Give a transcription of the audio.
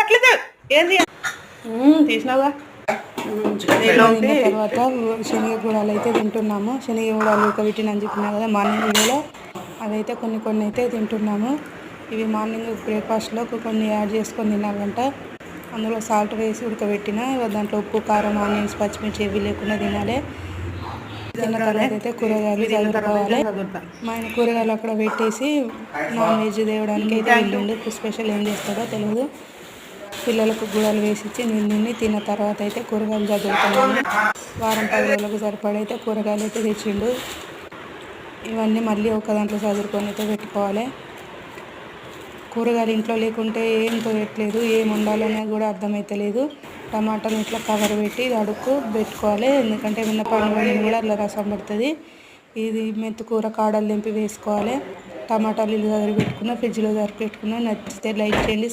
అట్లేదు ఏంది? ఉంటే తర్వాత శనగ గుడాలు అయితే తింటున్నాము. శనగ గుడాలు ఉడకబెట్టినని చెప్పినా కదా మార్నింగ్ వీడియోలో అవైతే కొన్ని కొన్ని అయితే తింటున్నాము. ఇవి మార్నింగ్ బ్రేక్ఫాస్ట్లో కొన్ని యాడ్ చేసుకొని తినాలంట. అందులో సాల్ట్ వేసి ఉడకబెట్టిన దాంట్లో ఉప్పు కారం ఆనియన్స్ పచ్చిమిర్చి ఇవి లేకుండా తినాలి. తిన్న తర్వాత అయితే కూరగాయలు చదువుకోవాలి. మా ఆయన కూరగాయలు అక్కడ పెట్టేసి నాన్ వెజ్ తేవడానికి అయితే వెళ్ళిండు. స్పెషల్ ఏం చేస్తాడో తెలియదు పిల్లలకు గుడాలు వేసిచ్చి నేను తిని తిన్న తర్వాత అయితే కూరగాయలు చదువుతున్నాను వారం పది రోజులకు సరిపడైతే కూరగాయలు అయితే తెచ్చిండు. ఇవన్నీ మళ్ళీ ఒక దాంట్లో చదువుకొని అయితే పెట్టుకోవాలి. కూరగాయలు ఇంట్లో లేకుంటే ఏం తోయట్లేదు ఏం వండాలనేది కూడా అర్థమవుతలేదు టమాటాలు ఇట్లా కవర్ పెట్టి అడుక్కు పెట్టుకోవాలి. ఎందుకంటే మినపాలు కూడా అట్లా రసం పడుతుంది. ఇది మెంతుకూర కాడలు దింపి వేసుకోవాలి. టమాటాలు ఇల్లు దగ్గర పెట్టుకున్న ఫ్రిడ్జ్లో దగ్గర పెట్టుకున్న నచ్చితే లైక్ చేయండి